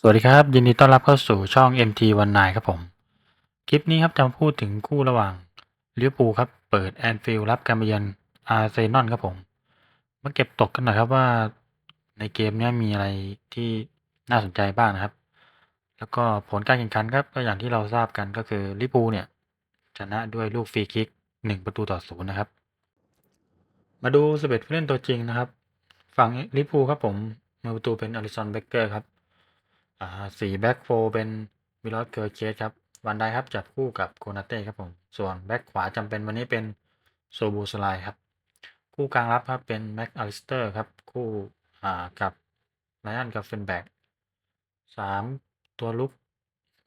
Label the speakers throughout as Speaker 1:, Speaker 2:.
Speaker 1: สวัสดีครับ ยินดีต้อนรับเข้าสู่ช่อง MT19 ครับผม คลิปนี้ครับจะพูดถึงคู่ระหว่างลิเวอร์พูลครับ เปิดแอนฟิลด์รับการมาเยือนอาร์เซนอลครับผม มาเก็บตกกันหน่อยครับว่าในเกมนี้มีอะไรที่น่าสนใจบ้างนะครับ แล้วก็ผลการแข่งขันครับก็อย่างที่เราทราบกันก็คือลิเวอร์พูลเนี่ย ชนะด้วยลูกฟรีคิกหนึ่งประตูต่อศูนย์นะครับ มาดูสเผู้เล่นตัวจริงนะครับ ฝั่งลิเวอร์พูลครับผมมือประตูเป็นอลิสันเบเกอร์ครับ อ่าสี่แบ็กโฟเป็นวิลลอสเกอร์เจสครับ วันไดครับจับคู่กับโคนาเต้ครับผม ส่วนแบ็กขวาจำเป็นวันนี้เป็นโซบูสไลครับ คู่กลางรับครับเป็นแม็กอลิสเตอร์ครับ คู่อ่ากับไลอันกับเฟนแบกสามตัวลุก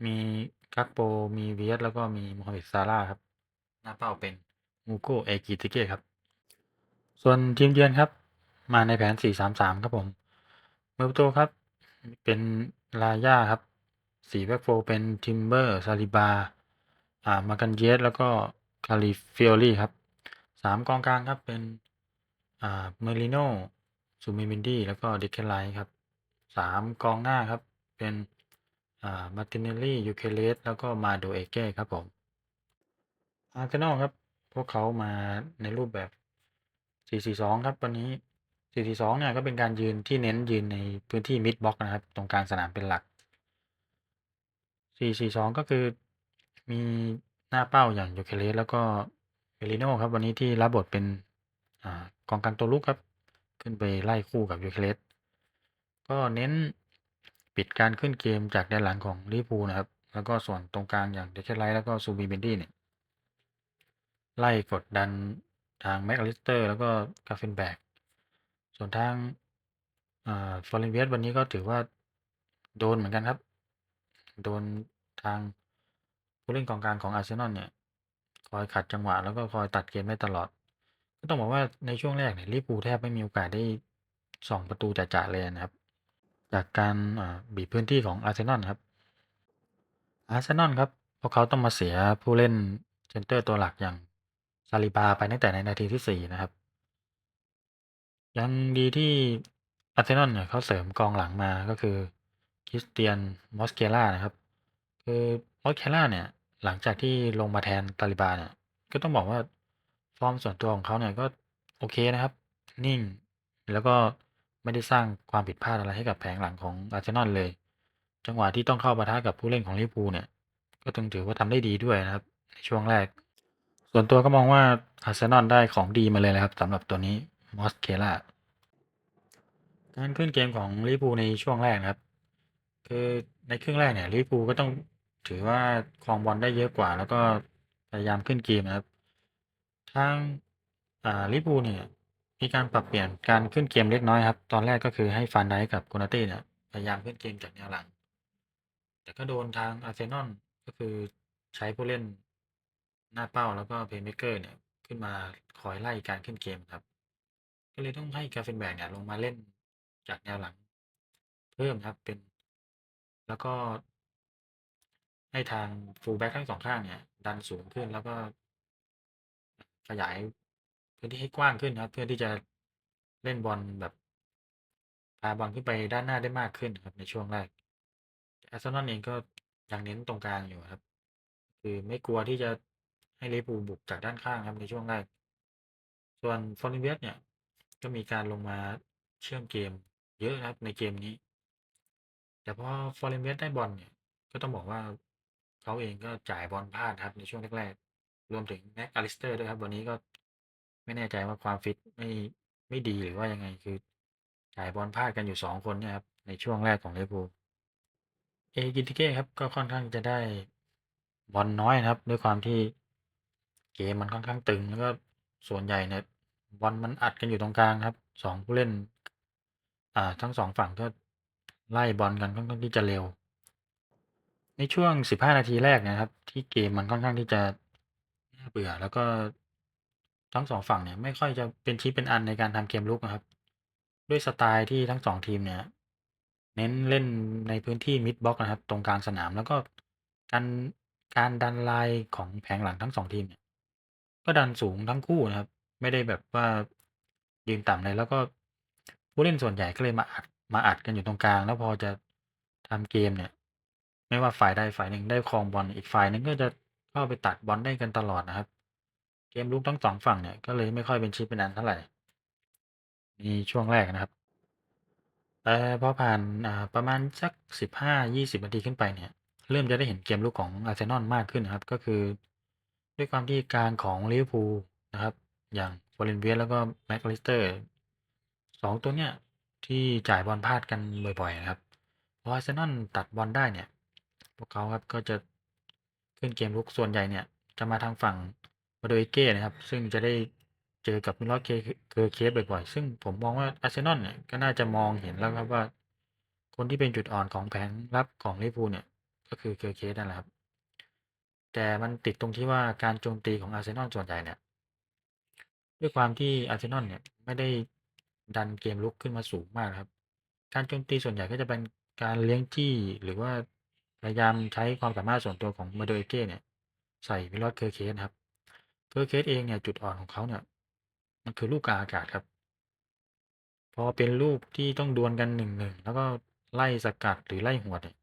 Speaker 1: มีกักโปมีเวียสแล้วก็มีโมฮัมหม็ดซาร่าครับ หน้าเป้าเป็นมูโกเอกิติเกะครับ ส่วนทีมเยือนครับ มาในแผน 4-3-3 ครับผมมือประตูครับ เป็น ลาย่าครับสีแบ็กโฟเป็นทิมเบอร์ซาลิบาอ่ามากันเยสแล้วก็คาลิฟิโอลี่ครับสามกองกลางครับเป็นอ่าเมริโนซูมิมินดี้แล้วก็เดคเคไลครับสามกองหน้าครับเป็นอ่ามาตินเนลลี่ยูเคเลสแล้วก็มาโดเอเก้ครับผมอาร์เซนอลครับ พวกเขามาในรูปแบบ 4-4-2 ครับ วันนี้ 4-4-2เนี่ยก็เป็นการยืนที่เน้นยืนในพื้นที่มิดบ็อกนะครับ ตรงกลางสนามเป็นหลัก4-4-2ก็คือมีหน้าเป้าอย่างยูเคเลสแล้วก็เอลิโนครับ วันนี้ที่รับบทเป็นอกองกลางตัวลุกครับ ขึ้นไปไล่คู่กับยูเคเลสก็เน้นปิดการขึ้นเกมจากแดนหลังของลิเวอร์พูนะครับ แล้วก็ส่วนตรงกลางอย่างเดคเคไลท์แล้วก็ซูบีเบนดี้เนี่ยไล่กดดันทางแม็กอลิสเตอร์ แล้วก็กาเฟนแบก ส่วนทางฟอร์เรนเวสวันนี้ก็ถือว่าโดนเหมือนกันครับ โดนทางผู้เล่นกองกลางของอาร์เซนอลเนี่ย คอยขัดจังหวะแล้วก็คอยตัดเกมได้ตลอด ก็ต้องบอกว่าในช่วงแรกเนี่ยลิเวอร์พูแทบไม่มีโอกาสได้ส่องประตูจ่าๆเลยนะครับ จากการบีบพื้นที่ของอาร์เซนอลครับอาร์เซนอลครับพวกเขาต้องมาเสียผู้เล่นเซนเตอร์ตัวหลักอย่างซาลิบาไปตั้งแต่ในนาทีที่ 4 นะครับ ยังดีที่อาร์เซนอลเนี่ยเขาเสริมกองหลังมาก็คือคริสเตียนมอสเกล่านะครับ คือมอสเกล่าเนี่ยหลังจากที่ลงมาแทนตาลิบาเนี่ยก็ต้องบอกว่าฟอร์มส่วนตัวของเขาเนี่ยก็โอเคนะครับ นิ่ง แล้วก็ไม่ได้สร้างความผิดพลาดอะไรให้กับแผงหลังของอาร์เซนอลเลย จังหวะที่ต้องเข้าปะทะกับผู้เล่นของลิเวอร์พูลเนี่ย ก็ต้องถือว่าทำได้ดีด้วยนะครับ ในช่วงแรก ส่วนตัวก็มองว่าอาร์เซนอลได้ของดีมาเลยนะครับสำหรับตัวนี้ มอสเคล่าการขึ้นเกมของลิเวอร์พูในช่วงแรกนะครับ คือในครึ่งแรกเนี่ยลิเวอร์พูก็ต้องถือว่าครองบอลได้เยอะกว่า แล้วก็พยายามขึ้นเกมนะครับทางอ่าลิเวอร์พูเนี่ยมีการปรับเปลี่ยนการขึ้นเกมเล็กน้อยครับ ตอนแรกก็คือให้ฟานไดกับโกนาเต้เนี่ยพยายามขึ้นเกมจากแนวหลัง แต่ก็โดนทางอาร์เซนอลก็คือใช้ผู้เล่นหน้าเป้าแล้วก็เพลย์เมเกอร์เนี่ยขึ้นมาคอยไล่การขึ้นเกมครับ ก็เลยต้องให้กาเฟนแบกเนี่ยลงมาเล่นจากแนวหลัง เพิ่มครับเป็น แล้วก็ ให้ทางฟูลแบ็กทั้งสองข้างเนี่ย ดันสูงขึ้นแล้วก็ ขยายพื้นที่ให้กว้างขึ้นครับ เพื่อที่จะเล่นบอลแบบพาบอลขึ้นไปด้านหน้าได้มากขึ้นครับในช่วงแรกอาร์เซนอลเองก็ยังเน้นตรงกลางอยู่ครับ คือไม่กลัวที่จะให้ลิเวอร์พูลบุกจากด้านข้างครับในช่วงแรก ส่วนฟอร์นิเวสเนี่ย ก็มีการลงมาเชื่อมเกม เยอะนะครับในเกมนี้ แต่พอฟอร์เรนเวสได้บอลเนี่ย ก็ต้องบอกว่าเขาเองก็จ่ายบอลพลาดครับในช่วงแรกๆ รวมถึงแม็กอลิสเตอร์ด้วยครับ วันนี้ก็ไม่แน่ใจว่าความฟิตไม่ไม่ดีหรือว่ายังไงคือจ่ายบอลพลาดกันอยู่สองคนเนี่ยครับในช่วงแรกของลิเวอร์พูลเอกิติเก้ครับก็ค่อนข้างจะได้บอลน้อยนะครับ ด้วยความที่เกมมันค่อนข้างตึงแล้วก็ส่วนใหญ่เนี่ย บอลมันอัดกันอยู่ตรงกลางครับสองผู้เล่น อ่า ทั้งสองฝั่งก็ไล่บอลกันค่อนข้างที่จะเร็ว ในช่วง 15 นาทีแรกนะครับ ที่เกมมันค่อนข้างที่จะน่าเบื่อ แล้วก็ทั้งสองฝั่งเนี่ยไม่ค่อยจะเป็นชิ้เป็นอันในการทำเกมรุกนะครับ ด้วยสไตล์ที่ทั้งสองทีมเนี่ย เน้นเล่นในพื้นที่มิดบ็อกนะครับ ตรงกลางสนามแล้วก็การการดันไลน์ของแผงหลังทั้งสองทีมเนี่ยก็ดันสูงทั้งคู่นะครับ ไม่ได้แบบว่ายืนต่ำเลย แล้วก็ผู้เล่นส่วนใหญ่ก็เลยมาอัดมาอัดกันอยู่ตรงกลาง แล้วพอจะททำเกมเนี่ย ไม่ว่าฝ่ายใดฝ่ายหนึ่งได้ครองบอลอีกฝ่ายหนึ่งก็จะเข้าไปตัดบอลได้กันตลอดนะครับ เกมรุกทั้ง2ฝั่งเนี่ยก็เลยไม่ค่อยเป็นชิ้นเป็นอันเท่าไหร่ในช่วงแรกนะครับ แต่พอผ่านอ่าประมาณสัก15-20นาทีขึ้นไปเนี่ย เริ่มจะได้เห็นเกมรุกของอาร์เซนอลมากขึ้นนะครับ ก็คือ ด้วยความที่กางของลิเวอร์พูลนะครับ อย่าง Florian Wirtz แล้วก็ McAllister 2ตัวเนี่ยที่จ่ายบอลพลาดกันบ่อยๆนะครับพออาร์เซนอลตัดบอลได้เนี่ย พวกเขาครับก็จะขึ้นเกมรุกส่วนใหญ่เนี่ย จะมาทางฝั่ง Madueke นะครับ ซึ่งจะได้เจอกับ Milot เค Kerkeres บ่อยๆ ซึ่งผมมองว่าอาร์เซนอลเนี่ยก็น่าจะมองเห็นแล้วครับว่า คนที่เป็นจุดอ่อนของแผงรับของลิเวอร์พูลเนี่ย ก็คือ Kerkeres นั่นแหละครับ แต่มันติดตรงที่ว่าการโจมตีของอาร์เซนอลส่วนใหญ่เนี่ย ด้วยความที่อาร์เซนอลเนี่ยไม่ได้ดันเกมรุกขึ้นมาสูงมากครับ การโจมตีส่วนใหญ่ก็จะเป็นการเลี้ยงจี้หรือว่าพยายามใช้ความสามารถส่วนตัวของ Madueke เนี่ยใส่ Milot Kerkeres นะครับ Kerkeres เองเนี่ยจุดอ่อนของเขาเนี่ยมันคือลูกกาอากาศครับ พอเป็นลูกที่ต้องดวลกัน1-1แล้วก็ไล่สกัดหรือไล่หวดเนี่ย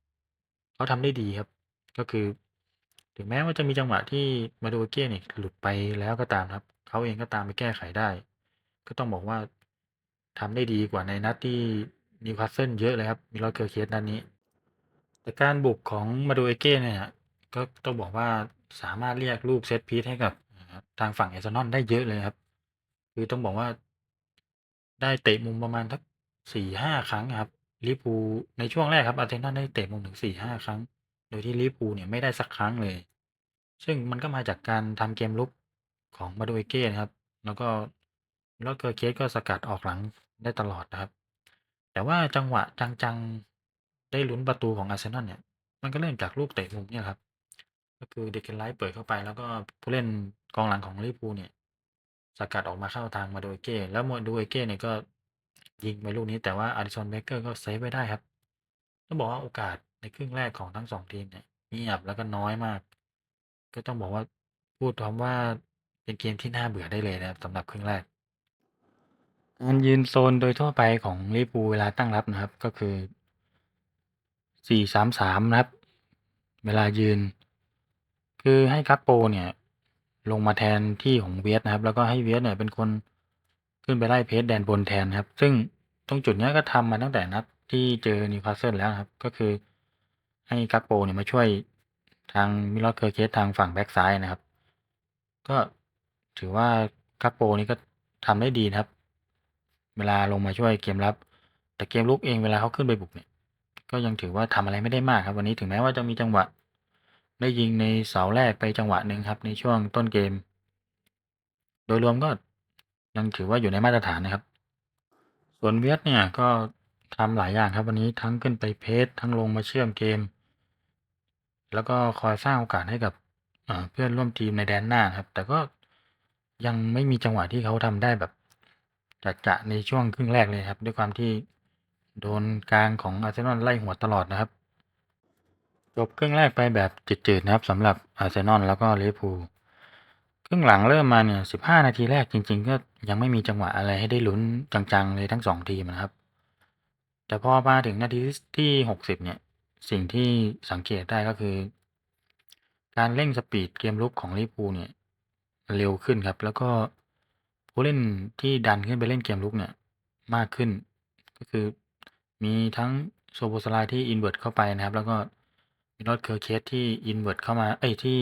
Speaker 1: เขาทำได้ดีครับ ก็คือ ถึงแม้ว่าจะมีจังหวะที่ Madueke เนี่ยหลุดไปแล้วก็ตามครับ เขาเองก็ตามไปแก้ไขได้ ก็ต้องบอกว่าทำได้ดีกว่าในนัดที่ Newcastle เยอะเลยครับ Milot Kerkeres นัดนนี้ แต่การบุกของ Madueke เนี่ยก็ต้องบอกว่าสามารถเรียกลูกเซตพีซให้กับทางฝั่งเอเซนอลได้เยอะเลยครับ คือต้องบอกว่าได้เตะมุมประมาณสัก4-5ครั้งครับลิเวอร์พูในช่วงแรกครับอาร์เซนอลได้เตะมุมถึง4-5ครั้ง โดยที่ลิเวอร์พูเนี่ยไม่ได้สักครั้งเลย ซึ่งมันก็มาจากการทำเกมรุก ของ Madueke นะครับ แล้วก็ Milot Kerkeres ก็สกัดออกหลังได้ตลอดนะครับ แต่ว่าจังหวะจังๆได้ลุ้นประตูของอาร์เซนอลเนี่ยมันก็เริ่มจากลูกเตะมุมเนี่ยครับ ก็คือ Declan Rice เปิดเข้าไป แล้วก็ผู้เล่นกองหลังของลิเวอร์พูลเนี่ยสกัดออกมาเข้าทาง Madueke แล้ว Madueke เนี่ยก็ยิงไปลูกนี้แต่ว่า Alisson Becker ก็เซฟไว้ได้ครับต้องบอกว่าโอกาสในครึ่งแรกของทั้ง2ทีมเนี่ยเงียบแล้วก็น้อยมาก ก็ต้องบอกว่าพูดคำว่า เป็นเกมที่น่าเบื่อได้เลยนะครับสำหรับครึ่งแรกการยืนโซนโดยทั่วไปของลิเวอร์พูเวลาตั้งรับนะครับก็คือ 4-3-3 นะครับ เวลายืน คือให้ Gakpo เนี่ย ลงมาแทนที่ของ Wirtz นะครับ แล้วก็ให้ Wirtz เนี่ยเป็นคนขึ้นไปไล่เพสแดนบนแทนครับ ซึ่งตรงจุดนี้ก็ทำมาตั้งแต่นัดที่เจอ Newcastle แล้วครับ ก็คือให้ Gakpo เนี่ยมาช่วยทาง Milot Kerkeres ทางฝั่งแบ็กซ้ายนะครับ ก็ ถือว่า Gakpo นี่ก็ทำได้ดีนะครับ เวลาลงมาช่วยเกมรับ แต่เกมรุกเองเวลาเขาขึ้นไปบุกเนี่ย ก็ยังถือว่าทำอะไรไม่ได้มากครับ วันนี้ถึงแม้ว่าจะมีจังหวะ ได้ยิงในเสาแรกไปจังหวะหนึ่งครับ ในช่วงต้นเกม โดยรวมก็ยังถือว่าอยู่ในมาตรฐานนะครับ ส่วน Wirtz เนี่ยก็ทำหลายอย่างครับวันนี้ทั้งขึ้นไปเพสทั้งลงมาเชื่อมเกม แล้วก็คอยสร้างโอกาสให้กับเพื่อนร่วมทีมในแดนหน้าครับ แต่ก็ ยังไม่มีจังหวะที่เขาทำได้แบบจะ ๆ ในช่วงครึ่งแรกเลยครับ ด้วยความที่โดนกลางของอาร์เซนอลไล่หัวตลอดนะครับ จบครึ่งแรกไปแบบจืดๆนะครับสำหรับอาร์เซนอลแล้วก็ลิเวอร์พูลครึ่งหลังเริ่มมาเนี่ย15 นาทีแรกจริง ๆ ก็ยังไม่มีจังหวะอะไรให้ได้ลุ้นจังๆ เลยทั้ง 2 ทีมนะครับ แต่พอมาถึงนาทีที่ 60 เนี่ย สิ่งที่สังเกตได้ก็คือ การเร่งสปีดเกมรุกของลิเวอร์พูลเนี่ย เร็วขึ้นครับ แล้วก็ผู้เล่นที่ดันขึ้นไปเล่นเกมรุกเนี่ยมากขึ้น ก็คือมีทั้ง Szoboszlai ที่ invert เข้าไปนะครับ แล้วก็ Milot Kerkeres ที่ invert เข้ามาเอ๊ยที่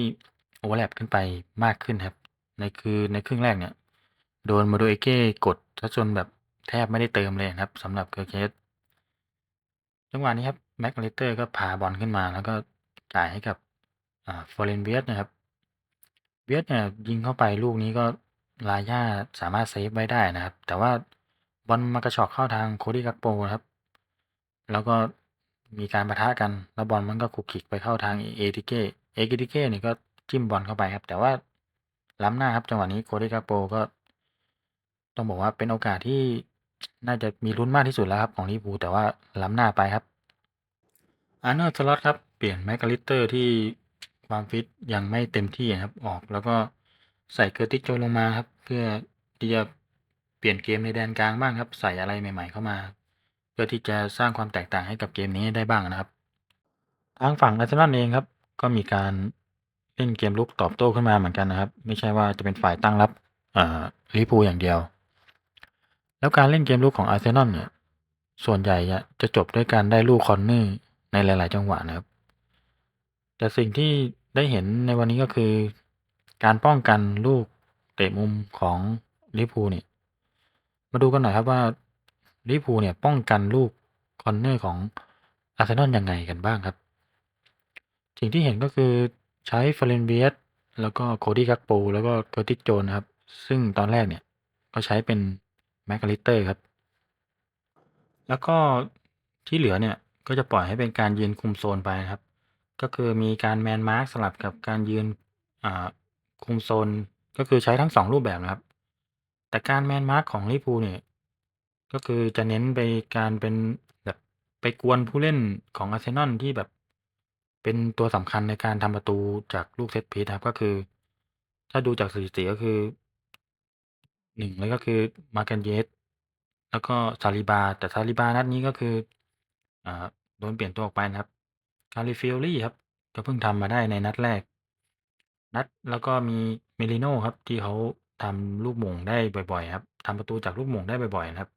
Speaker 1: overlap ขึ้นไปมากขึ้นครับ ในคือในครึ่งแรกเนี่ย โดน Madueke กดเสียจนแบบแทบไม่ได้เติมเลยครับสำหรับ Kerkeres จังหวะนี้ครับ McAllister ก็พาบอลขึ้นมา แล้วก็จ่ายให้กับอ่า Florian Wirtz นะครับ Wirtz เนี่ยยิงเข้าไปลูกนี้ก็ Raya สามารถเซฟไว้ได้นะครับ แต่ว่าบอลมากระฉอกเข้าทาง Cody Gakpo นะครับ แล้วก็มีการปะทะกัน แล้วบอลมันก็ขลุกขิกไปเข้าทาง Ekitike Ekitike นี่ยก็จิ้มบอลเข้าไปครับ แต่ว่าล้ำหน้าครับจังหวะนี้ Cody Gakpo ก็ ต้องบอกว่าเป็นโอกาสที่น่าจะมีลุ้นมากที่สุดแล้วครับของลิพูแต่ว่าล้ำหน้าไปครับ Arne Slot ครับ เปลี่ยน McAllister ที่ ความฟิตยังไม่เต็มที่นะครับออกแล้วก็ใส่ Curtis Jones ลงมาครับ เพื่อที่จะเปลี่ยนเกมในแดนกลางบ้างครับ ใส่อะไรใหม่ ๆ เข้ามา เพื่อที่จะสร้างความแตกต่างให้กับเกมนี้ได้บ้างนะครับ ทางฝั่งอาร์เซนอลเองครับ ก็มีการเล่นเกมรุกตอบโต้ขึ้นมาเหมือนกันนะครับ ไม่ใช่ว่าจะเป็นฝ่ายตั้งรับลิเวอร์พูอย่างเดียว แล้วการเล่นเกมรุกของอาร์เซนอลเนี่ยส่วนใหญ่จะจบด้วยการได้ลูกคอร์เนอร์ในหลาย ๆ จังหวะนะครับ แต่สิ่งที่ได้เห็นในวันนี้ก็คือ การป้องกันลูกเตะมุมของลิเวอร์พูลเนี่ย มาดูกันหน่อยครับว่าลิเวอร์พูลเนี่ยป้องกันลูกคอร์เนอร์ของอาร์เซนอลยังไงกันบ้างครับ สิ่งที่เห็นก็คือใช้เฟรนเบียสแล้วก็โคดี้กักโปแล้วก็เคอร์ติสโจนครับ ซึ่งตอนแรกเนี่ยก็ใช้เป็นแมคคาลิเตอร์ครับ แล้วก็ที่เหลือเนี่ยก็จะปล่อยให้เป็นการยืนคุมโซนไปนะครับ ก็คือมีการแมนมาร์กสลับกับการยืนอ่าคุมโซน ก็คือใช้ทั้ง 2 รูปแบบนะครับ แต่การแมนมาร์กของลิเวอร์พูเนี่ย ก็คือจะเน้นไปการเป็นแบบไปกวนผู้เล่นของอาร์เซนอลที่แบบเป็นตัวสำคัญในการทำประตูจากลูกเซตพีซครับ ก็คือ ถ้าดูจากสถิติก็คือ1เลยก็คือ Magalhaes แล้วก็ Saliba แต่ Saliba นัดนี้ก็คืออ่าโดนเปลี่ยนตัวออกไปนะครับ Calafiori ครับ ก็เพิ่งทำมาได้ในนัดแรก นัดแล้วก็มี Merino ครับ ที่เขาทำลูกโมงได้บ่อยๆ ครับทำประตูจากลูกโมงได้บ่อยๆนะครับ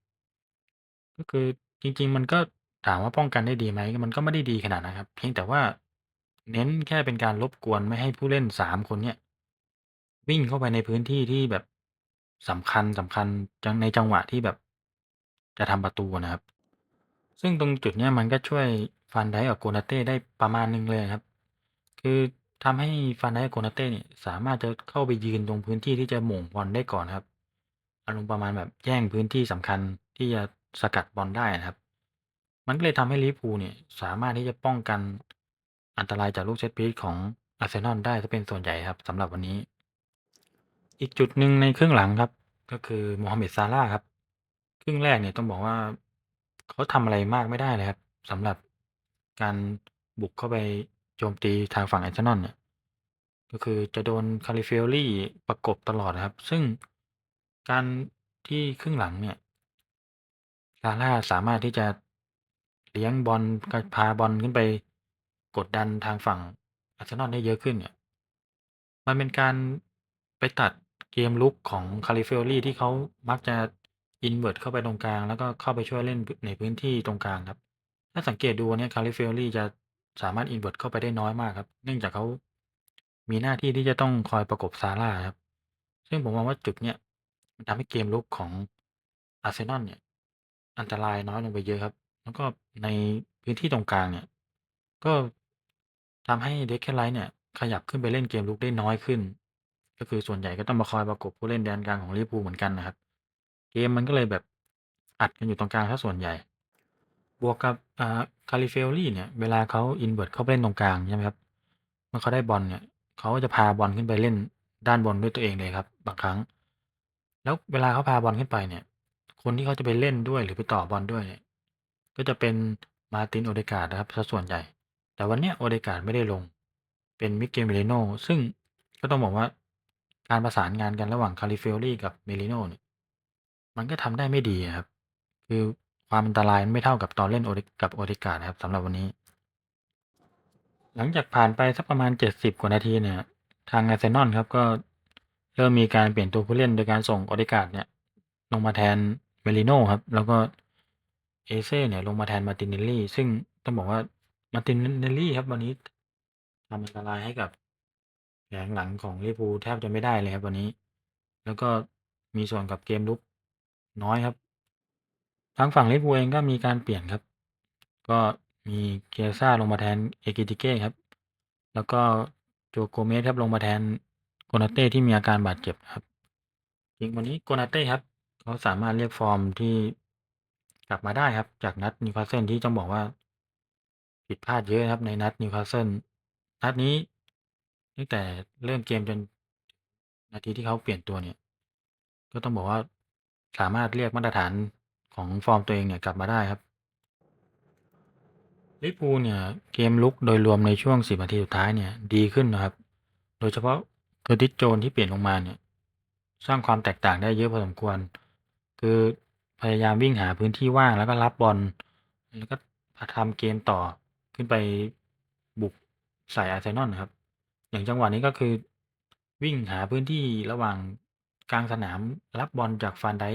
Speaker 1: ก็คือจริง ๆ มันก็ถามว่าป้องกันได้ดีไหมมันก็ไม่ได้ดีขนาดนั้นครับ เพียงแต่ว่าเน้นแค่เป็นการรบกวนไม่ให้ผู้เล่น3คนเนี่ย วิ่งเข้าไปในพื้นที่ที่แบบสำคัญๆจังในจังหวะที่แบบ จะทำประตูนะครับ ซึ่งตรงจุดเนี้ยมันก็ช่วย Van Dijk กับ Konate ได้ประมาณหนึ่งเลยครับ คือทำให้ Van Dijk กับ Konate เนี่ยสามารถจะเข้าไปยืนตรงพื้นที่ที่จะหม่งบอลได้ก่อนครับอารมณ์ประมาณแบบแย่งพื้นที่สำคัญที่จะสกัดบอลได้นะครับ มันก็เลยทำให้ลิเวอร์พูลเนี่ยสามารถที่จะป้องกันอันตรายจากลูกเซตพีซของอาร์เซนอลได้เสียเป็นส่วนใหญ่ครับสำหรับวันนี้ อีกจุดหนึ่งในครึ่งหลังครับ ก็คือโมฮัมเหม็ดซาลาครับ ครึ่งแรกเนี่ยต้องบอกว่า เขาทำอะไรมากไม่ได้เลยครับ สำหรับการบุกเข้าไปโจมตีทางฝั่ง อาร์เซนอลเนี่ย ก็คือจะโดน Calafiori ประกบตลอดนะครับ ซึ่งการที่ครึ่งหลังเนี่ยซาล่าสามารถที่จะเลี้ยงบอลกพาบอลขึ้นไปกดดันทางฝั่งอาร์เซนอลได้เยอะขึ้นเนี่ย มันเป็นการไปตัดเกมรุกของ Calafiori ที่เขามักจะ invert เข้าไปตรงกลาง แล้วก็เข้าไปช่วยเล่นในพื้นที่ตรงกลางครับ ถ้าสังเกตดูเนี้ย Calafiori จะสามารถ invert เข้าไปได้น้อยมากครับ เนื่องจากเขามีหน้าที่ที่จะต้องคอยประกบซาล่าครับ ซึ่งผมมองว่าจุดเนี้ยมันทำให้เกมรุกของอาร์เซนอลเนี่ยอันตรายน้อยลงไปเยอะครับ แล้วก็ในพื้นที่ตรงกลางเนี่ย ก็ทำให้ Declan Rice เนี่ย ขยับขึ้นไปเล่นเกมรุกได้น้อยขึ้น ก็คือส่วนใหญ่ก็ต้องมาคอยประกบผู้เล่นแดนกลางของลิเวอร์พูลเหมือนกันนะครับ เกมมันก็เลยแบบอัดกันอยู่ตรงกลางเสียส่วนใหญ่ บวกกับอ่า Calafiori เนี่ย เวลาเขา invert เข้าไปเล่นตรงกลางใช่ไหมครับ เมื่อเขาได้บอลเนี่ยเขาก็จะพาบอลขึ้นไปเล่นด้านบนด้วยตัวเองเลยครับ บางครั้ง แล้วเวลาเขาพาบอลขึ้นไปเนี่ย คนที่เขาจะไปเล่นด้วยหรือไปต่อบอลด้วยเนี่ย ก็จะเป็น Martin Odegaard นะครับส่วนใหญ่ แต่วันเนี้ย Odegaard ไม่ได้ลง เป็น Miguel Merino ซึ่งก็ต้องบอกว่าการประสานงานกันระหว่าง Calafiori กับ Merino เนี่ย มันก็ทำได้ไม่ดีอะครับ คือความอันตรายมันไม่เท่ากับตอนเล่น Ode กับ Odegaard นะครับสำหรับวันนี้ หลังจากผ่านไปสักประมาณ 70 กว่านาทีเนี่ย ทางอาร์เซนอลครับก็เริ่มมีการเปลี่ยนตัวผู้เล่นโดยการส่ง Odegaard เนี่ย ลงมาแทน Merino ครับ แล้วก็ Eze เนี่ยลงมาแทน Martinelli ซึ่งต้องบอกว่า Martinelli ครับวันนี้ทำอันตรายให้กับแผงหลังของลิเวอร์พูลแทบจะไม่ได้เลยครับวันนี้ แล้วก็มีส่วนกับเกมรุก น้อยครับ ทางฝั่งลิเวอร์พูลเองก็มีการเปลี่ยนครับ ก็มี Chiesa ลงมาแทน Ekitike ครับ แล้วก็ Joe Gomez ครับลงมาแทน Konate ที่มีอาการบาดเจ็บครับจริงวันนี้ Konate ครับเขาสามารถเรียกฟอร์มที่กลับมาได้ครับ จากนัด Newcastle ที่ต้องบอกว่า ผิดพลาดเยอะครับในนัด Newcastle นัดนี้ตั้งแต่เริ่มเกมจนนาทีที่เขาเปลี่ยนตัวเนี่ย ก็ต้องบอกว่า สามารถเรียกมาตรฐานของฟอร์มตัวเองเนี่ยกลับมาได้ครับลิเวอร์พูเนี่ยเกมรุกโดยรวมในช่วง10นาทีสุดท้ายเนี่ยดีขึ้นนะครับ โดยเฉพาะ Curtis Jones ที่เปลี่ยนลงมาเนี่ยสร้างความแตกต่างได้เยอะพอสมควร คือพยายามวิ่งหาพื้นที่ว่างแล้วก็รับบอลแล้วก็พาทำเกมต่อขึ้นไปบุกใส่อาร์เซนอลนะครับ อย่างจังหวะนี้ก็คือวิ่งหาพื้นที่ระหว่าง กลางสนามรับบอลจากฟานได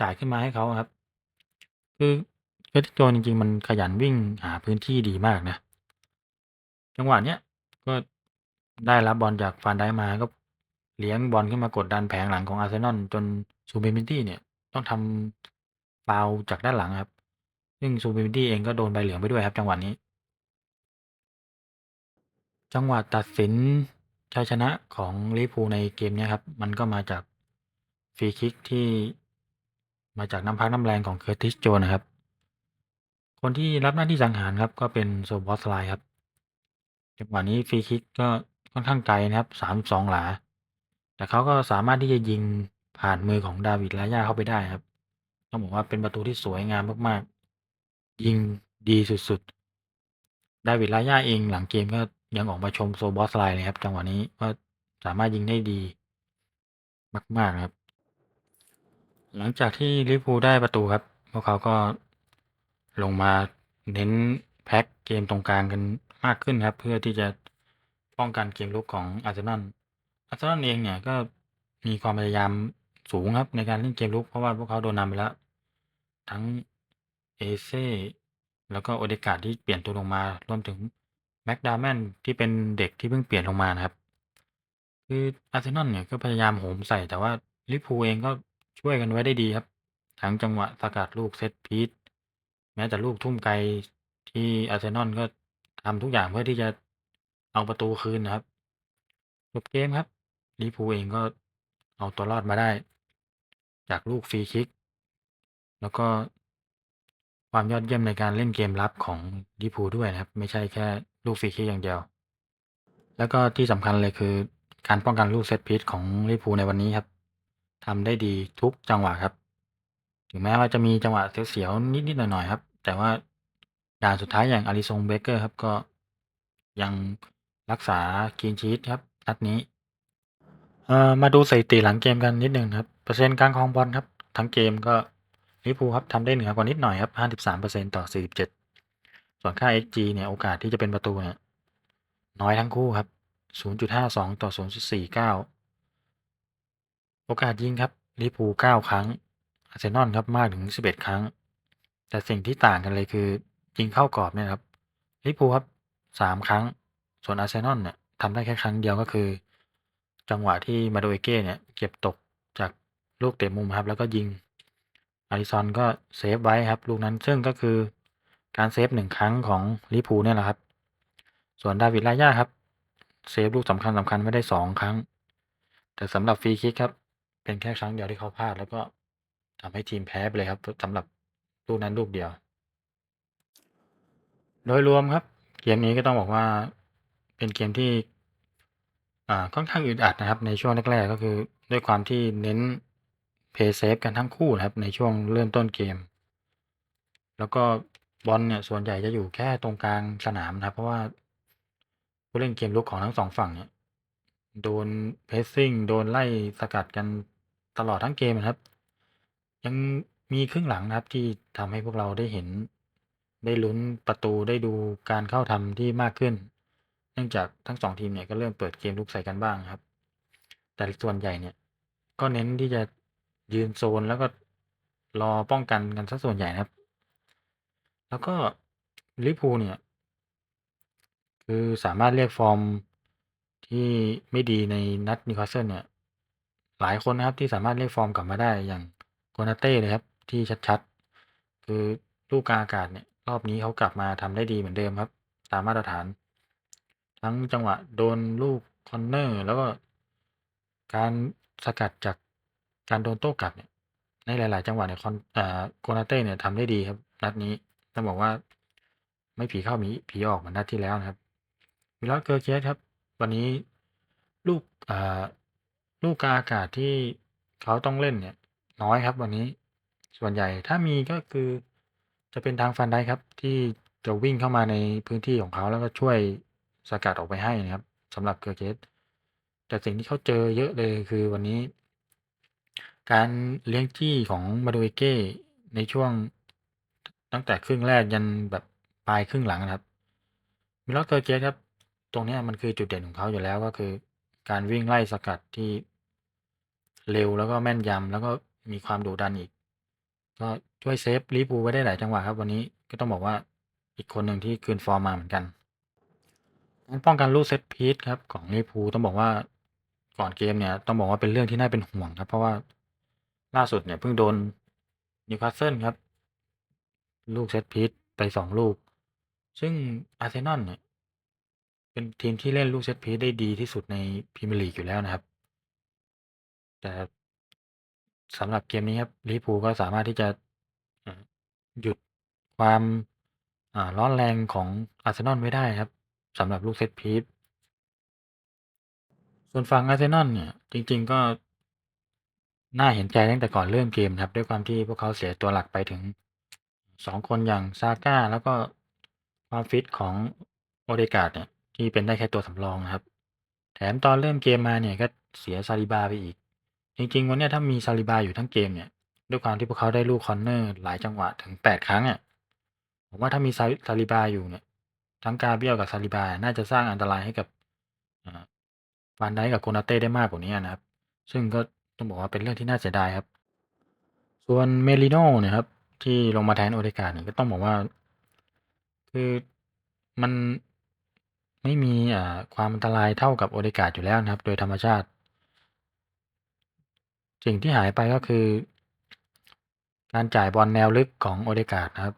Speaker 1: จ่ายขึ้นมาให้เขาครับ คือเอติโจจริง ๆ มันขยันวิ่งหาพื้นที่ดีมากนะ จังหวะเนี้ยก็ได้รับบอลจากฟานไดมาก็เลี้ยงบอลขึ้นมากดดันแผงหลังของอาร์เซนอลจนซูเบมินตี้เนี่ย ต้องทำฟาวจากด้านหลังครับ ซึ่งซูเบมินตี้เองก็โดนใบเหลืองไปด้วยครับ จังหวะนี้ จังหวะตัดสิน ชัยชนะของลิพูในเกมนี้ครับ มันก็มาจากฟรีคิกที่มาจากน้ำพักน้ำแรงของ Curtis Jones นะครับ คนที่รับหน้าที่สังหารครับ ก็เป็น Szoboszlai ครับจังหวะนี้ฟรีคิกก็ค่อนข้างไกลนะครับ32หลา แต่เขาก็สามารถที่จะยิงผ่านมือของ David Raya เข้าไปได้ครับ ต้องบอกว่าเป็นประตูที่สวยงามมากๆ ยิงดีสุดๆ David Raya เองหลังเกมก็ ยังออกมาชม Szoboszlai เลยครับ จังหวะนี้ว่าสามารถยิงได้ดี มาก ๆ ครับ หลังจากที่ลิเวอร์พูได้ประตูครับ พวกเขาก็ลงมาเน้นแพ็กเกมตรงกลางกันมากขึ้นครับ เพื่อที่จะป้องกันเกมรุกของอาร์เซนอลอาร์เซนอลเองเนี่ยก็มีความพยายามสูงครับในการเล่นเกมรุกเพราะว่าพวกเขาโดนนำไปแล้ว ทั้ง Eze แล้วก็ Odegaard ที่เปลี่ยนตัวลงมารวมถึง McDermott ที่เป็นเด็กที่เพิ่งเปลี่ยนลงมานะครับ คืออาร์เซนอลเนี่ยก็พยายามโหมใส่แต่ว่าลิพูเองก็ช่วยกันไว้ได้ดีครับ ทั้งจังหวะสกัดลูกเซตพีซแม้แต่ลูกทุ่มไกลที่อาร์เซนอลก็ทำทุกอย่างเพื่อที่จะเอาประตูคืนนะครับจบเกมครับลิพูเองก็เอาตัวรอดมาได้ จากลูกฟรีคิก แล้วก็ความยอดเยี่ยมในการเล่นเกมรับของลิพูด้วยนะครับ ไม่ใช่แค่ ลูกฟรีคิกอย่างเดียว แล้วก็ที่สำคัญเลยคือการป้องกันลูกเซตพีซของลิเวอร์พูในวันนี้ครับทำได้ดีทุกจังหวะครับ ถึงแม้ว่าจะมีจังหวะเสียวๆนิดๆหน่อยๆครับ แต่ว่าด่านสุดท้ายอย่าง Alisson Becker ครับก็ยังรักษา clean sheet ครับนัดนี้เอ่อมาดูสถิติหลังเกมกันนิดหนึ่งครับเปอร์เซ็นต์การครองบอลครับ ทั้งเกมก็ลิเวอร์พูครับทำได้เหนือกว่านิดหน่อยครับ 53%ต่อ 47 ส่วนค่า XG เนี่ยโอกาสที่จะเป็นประตูเนี่ยน้อยทั้งคู่ครับ 0.52 ต่อ 0.49 โอกาสยิงครับลิเวอร์พู9 ครั้ง อาร์เซนอลครับมากถึง 11 ครั้ง แต่สิ่งที่ต่างกันเลยคือยิงเข้ากรอบเนี่ยครับลิเวอร์พูครับ 3 ครั้ง ส่วนอาร์เซนอลเนี่ยทำได้แค่ครั้งเดียวก็คือ จังหวะที่ Madueke เนี่ยเก็บตกจากลูกเตะมุมครับแล้วก็ยิง Alisson ก็เซฟไว้ครับ ลูกนั้นซึ่งก็คือ การเซฟ1ครั้งของลิพูเนี่ยแหละครับ ส่วน David Raya ครับ เซฟลูกสำคัญๆไว้ได้2ครั้ง แต่สำหรับฟรีคิกครับ เป็นแค่ครั้งเดียวที่เขาพลาด แล้วก็ทำให้ทีมแพ้ไปเลยครับสำหรับลูกนั้นลูกเดียว โดยรวมครับ เกมนี้ก็ต้องบอกว่าเป็นเกมที่อ่าค่อนข้างอึดอัดนะครับ ในช่วงแรกๆก็คือด้วยความที่เน้น Play safe กันทั้งคู่นะครับ ในช่วงเริ่มต้นเกม แล้วก็ บอลเนี่ยส่วนใหญ่จะอยู่แค่ตรงกลางสนามนะครับ เพราะว่าผู้เล่นเกมรุกของทั้ง2ฝั่งเนี่ยโดน pressing โดนไล่สกัดกันตลอดทั้งเกมอะครับ ยังมีครึ่งหลังนะครับที่ทำให้พวกเราได้เห็น ได้ลุ้นประตูได้ดูการเข้าทำที่มากขึ้น เนื่องจากทั้ง2ทีมเนี่ยก็เริ่มเปิดเกมรุกใส่กันบ้างครับ แต่ส่วนใหญ่เนี่ยก็เน้นที่จะยืนโซนแล้วก็รอป้องกันกันเสียส่วนใหญ่นะครับ แล้วก็ลิพูเนี่ย คือสามารถเรียกฟอร์มที่ไม่ดีในนัด Newcastle เนี่ย หลายคนนะครับที่สามารถเรียกฟอร์มกลับมาได้อย่าง Konate เลยครับ ที่ชัดๆ คือลูกกาอากาศเนี่ย รอบนี้เขากลับมาทำได้ดีเหมือนเดิมครับ ตามมาตรฐาน ทั้งจังหวะโดนลูกคอร์เนอร์แล้วก็การสกัดจากการโดนโต้กลับเนี่ยในหลาย ๆ จังหวะเนี่ยคอนอ่า Konate เนี่ยทำได้ดีครับ นัดนี้ ต้องบอกว่า ไม่ผีเข้ามีผีออกเหมือนนัดที่แล้วนะครับ Milot Kerkeres ครับ วันนี้ลูกอาลูกกาอากาศที่เขาต้องเล่นเนี่ย น้อยครับ วันนี้ส่วนใหญ่ถ้ามีก็คือจะเป็นทาง Van Dijk ครับ ที่จะวิ่งเข้ามาในพื้นที่ของเขาแล้วก็ช่วยสกัดออกไปให้นะครับสำหรับ Kerkeres แต่สิ่งที่เขาเจอเยอะเลยคือวันนี้ การเลี้ยงจี้ของ Madueke ในช่วง ตั้งแต่ครึ่งแรกยันแบบปลายครึ่งหลังนะครับมิล l เกอร์เกตครับ ตรงนี้มันคือจุดเด่นของเขาอยู่แล้วก็คือ การวิ่งไล่สกัดที่เร็วแล้วก็แม่นยำแล้วก็มีความดุดันอีก ก็ช่วยเซฟลิเวอร์พูไว้ได้หลายจังหวะครับ วันนี้ก็ต้องบอกว่าอีกคนหนึ่งที่คืนฟอร์มมาเหมือนกันการป้องกันลูกเซตพีซครับของลิพูต้องบอกว่าก่อนเกมเนี่ยต้องบอกว่าเป็นเรื่องที่น่าเป็นห่วงครับ เพราะว่าล่าสุดเนี่ยเพิ่งโดนนิวคาสเซิลครับ ลูกเซตพีซไปสองลูก ซึ่งอาร์เซนอลเนี่ยเป็นทีมที่เล่นลูกเซตพีซได้ดีที่สุดในพรีเมียร์ลีกอยู่แล้วนะครับ แต่สำหรับเกมนี้ครับลิเวอร์พูก็สามารถที่จะหยุดความร้อนแรงของอาร์เซนอลไว้ได้ครับสำหรับลูกเซตพีซส่วนฝั่งอาร์เซนอลเนี่ยจริง ๆก็น่าเห็นใจตั้งแต่ก่อนเริ่มเกมครับด้วยความที่พวกเขาเสียตัวหลักไปถึง 2คนอย่าง Saka แล้วก็ความฟิตของ Odegaard เนี่ยที่เป็นได้แค่ตัวสำรองนะครับ แถมตอนเริ่มเกมมาเนี่ยก็เสีย Saliba ไปอีก จริงๆ วันนี้ถ้ามี Saliba อยู่ทั้งเกมเนี่ยด้วยความที่พวกเขาได้ลูกคอร์เนอร์หลายจังหวะถึง 8 ครั้งอะผมว่าถ้ามี Sa Saliba อยู่เนี่ย ทั้ง Gabriel กับ Saliba น่าจะสร้างอันตรายให้กับอ่า Van Dijk กับ Konate ได้มากกว่านี้นะครับ ซึ่งก็ต้องบอกว่าเป็นเรื่องที่น่าเสียดายครับ ส่วน Merino เนี่ยครับ ที่ลงมาแทน Odegaard เนี่ยก็ต้องบอกว่า คือมันไม่มีอ่าความอันตรายเท่ากับ Odegaard อยู่แล้วนะครับ โดยธรรมชาติ สิ่งที่หายไปก็คือ การจ่ายบอลแนวลึกของ Odegaard นะครับ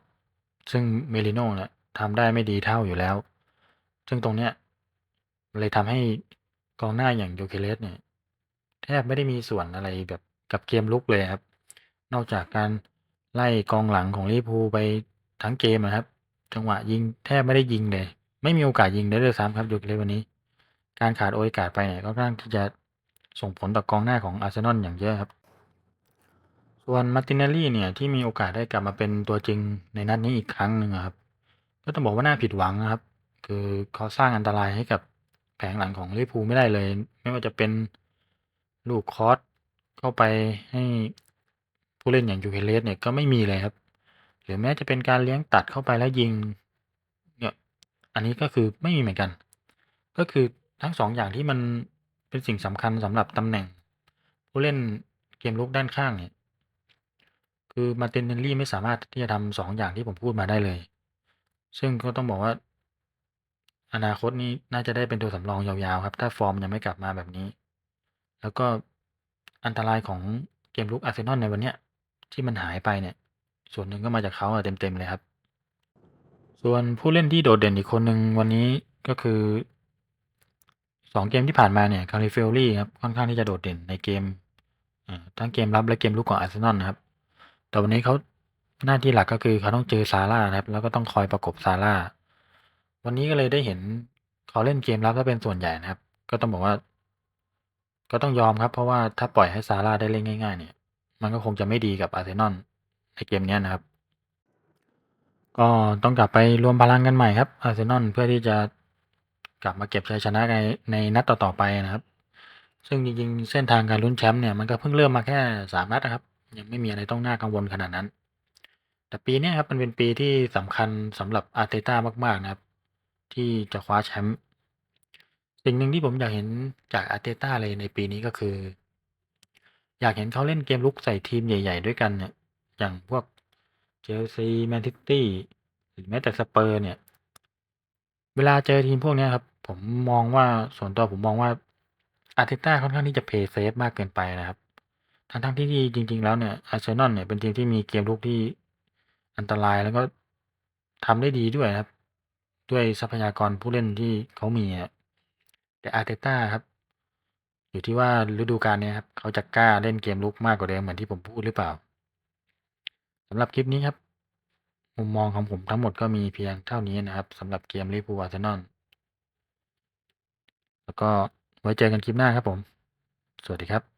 Speaker 1: ซึ่ง Merino เนี่ยทำได้ไม่ดีเท่าอยู่แล้ว ซึ่งตรงเนี้ยเลยทำให้กองหน้าอย่าง Gyökeres เนี่ย แทบไม่ได้มีส่วนอะไรแบบกับเกมรุกเลยครับ นอกจากการ ไล่กองหลังของลิเวอร์พูลไปทั้งเกมอะครับ จังหวะยิงแทบไม่ได้ยิงเลย ไม่มีโอกาสยิงเลยด้วยซ้ำครับ Gyökeres วันนี้ การขาด Odegaard ไปเนี่ยก็ค่อนข้างที่จะส่งผลต่อกองหน้าของอาร์เซนอลอย่างเยอะครับ ส่วน Martinelli เนี่ยที่มีโอกาสได้กลับมาเป็นตัวจริงในนัดนี้อีกครั้งหนึ่งครับ ก็ต้องบอกว่าน่าผิดหวังนะครับ คือเขาสร้างอันตรายให้กับแผงหลังของลิเวอร์พูลไม่ได้เลย ไม่ว่าจะเป็นลูกคอร์สเข้าไปให้ ผู้เล่นอย่าง Gyökeres เนี่ยก็ไม่มีเลยครับ หรือแม้จะเป็นการเลี้ยงตัดเข้าไปแล้วยิงเนี่ยอันนี้ก็คือไม่มีเหมือนกัน ก็คือทั้ง2องอย่างที่มันเป็นสิ่งสำคัญสำหรับตำแหน่ง ผู้เล่นเกมรุกด้านข้างเนี่ยคือ Martinelli ไม่สามารถที่จะทำ2องอย่างที่ผมพูดมาได้เลย ซึ่งก็ต้องบอกว่า อนาคตนี้น่าจะได้เป็นตัวสำรองยาวๆครับ ถ้าฟอร์มยังไม่กลับมาแบบนี้ แล้วก็อันตรายของเกมรุกอาร์เซนอลในวันเนี้ย ที่มันหายไปเนี่ย ส่วนหนึ่งก็มาจากเขาอะเต็มๆเลยครับ ส่วนผู้เล่นที่โดดเด่นอีกคนหนึ่งวันนี้ก็คือ2เกมที่ผ่านมาเนี่ย Calafiori ครับค่อนข้างที่จะโดดเด่นในเกมทั้งเกมรับและเกมรุกของอาร์เซนอลนะครับ แต่วันนี้เขาหน้าที่หลักก็คือเขาต้องเจอ Salah นะครับ แล้วก็ต้องคอยประกบ Salah วันนี้ก็เลยได้เห็นเขาเล่นเกมรับเสียเป็นส่วนใหญ่นะครับ ก็ต้องบอกว่า ก็ต้องยอมครับ เพราะว่าถ้าปล่อยให้ Salah ได้เล่นง่าย ๆ เนี่ย มันก็คงจะไม่ดีกับอาร์เซนอลในเกมนี้นะครับ ก็ต้องกลับไปรวมพลังกันใหม่ครับอาร์เซนอลเพื่อที่จะกลับมาเก็บชัยชนะในในนัดต่อๆไปนะครับ ซึ่งจริงๆเส้นทางการลุ้นแชมป์เนี่ยมันก็เพิ่งเริ่มมาแค่3นัดนะครับ ยังไม่มีอะไรต้องน่ากังวลขนาดนั้น แต่ปีนี้ครับมันเป็นปีที่สำคัญสำหรับ Arteta มากๆนะครับ ที่จะคว้าแชมป์สิ่งหนึ่งที่ผมอยากเห็นจาก Arteta เลยในปีนี้ก็คือ อยากเห็นเขาเล่นเกมรุกใส่ทีมใหญ่ ๆ ด้วยกันเนี่ย อย่างพวก Chelsea Man City หรือแม้แต่ Spurs เนี่ย เวลาเจอทีมพวกนี้ครับ ผมมองว่าส่วนตัวผมมองว่า Arteta ค่อนข้างที่จะ play safe มากเกินไปนะครับ ทั้งๆที่จริง ๆ แล้วเนี่ยอาร์เซนอลเนี่ยเป็นทีมที่มีเกมรุกที่อันตรายแล้วก็ทำได้ดีด้วยครับ ด้วยทรัพยากรผู้เล่นที่เขามีแต่ Arteta ครับ อยู่ที่ว่าฤดูกาลเนี้ยครับเขาจะกล้าเล่นเกมลุกมากกว่าเดิมเหมือนที่ผมพูดหรือเปล่าสำหรับคลิปนี้ครับ มุมมองของผมทั้งหมดก็มีเพียงเท่านี้นะครับสำหรับเกมลิเวอร์พูลอาร์เซนอลแล้วก็ไว้เจอกันคลิปหน้าครับผม สวัสดีครับ